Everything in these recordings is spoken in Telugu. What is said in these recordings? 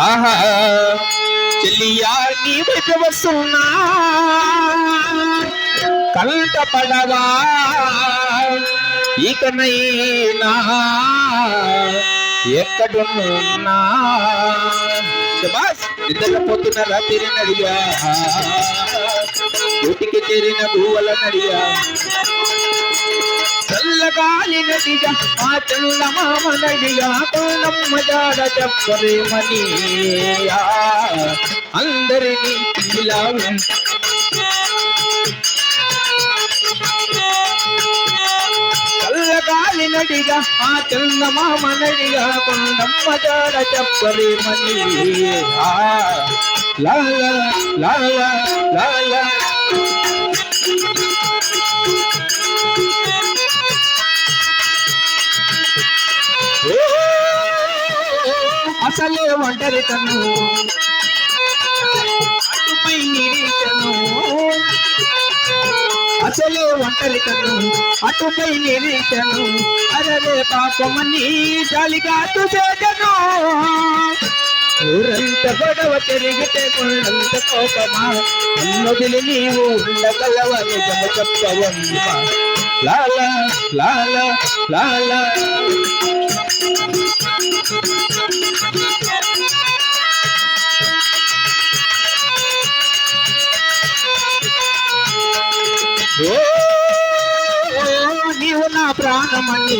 ఆహా. చెల్లియా నీ వైపు వస్తున్నా కంట పడవా ఇకనైనా ఎక్కడున్నా. శబాష్ నిద్రపోతున్న రాత్రి నడియా ఇంటికి చేరిన భూవల నడియా చల్లగాలి నదిగా ఆ చల్లమామ నడిగా కోనమ్మ జాడ చెప్పరేమని అందరినీ ఇలా వెంట చల్లగాలి నడిగా ఆ చందమామ నడిగా కొండమ్మ జాడ చెప్పరేమని ఆ, లా లా, అసలే ఒంటరి తను అటుపై నిరీక్షను అసలే ఒంటరి తను అటుపై నిరీక్షను అరరే పాపమని జాలిగా తుసేదను ఊరంత గొడవ తిరిగితే కొండంత కోపమా? నన్నొదిలి నీవు ఉండగలవ నిజము చెప్పవమ్మా. లాలా లాలా లాలా. నీవు నా ప్రాణమని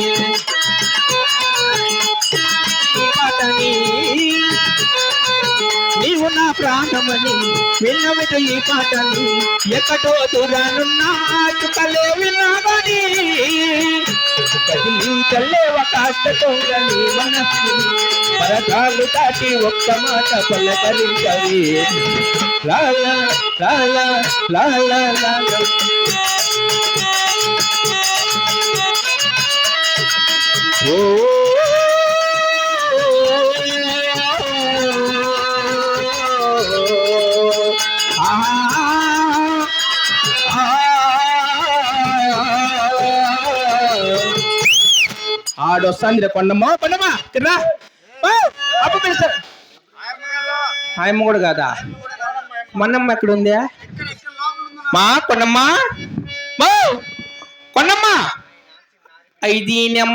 పాటని నీవు నా ప్రాణమని విన్నవిట ఈ పాటని ఎక్కడో దూరానున్నా చుక్కలే విన్నామని కదిలించలేవ కాష్టతో గని మనస్సుని పరదాలు దాటి ఒక్క మాట పలకరించవి లాలా లాలా లాలా లాలా ఓ ఆడొస్తాంది కొండమ్మ. కొండమ్మ తిన్నా అప్పు పిలుస్తారు ఆయమ్మ కూడా కాదా? మొన్నమ్మ ఎక్కడ ఉంది? మా కొండమ్మ? కొండమ్మ. ఐదీనం.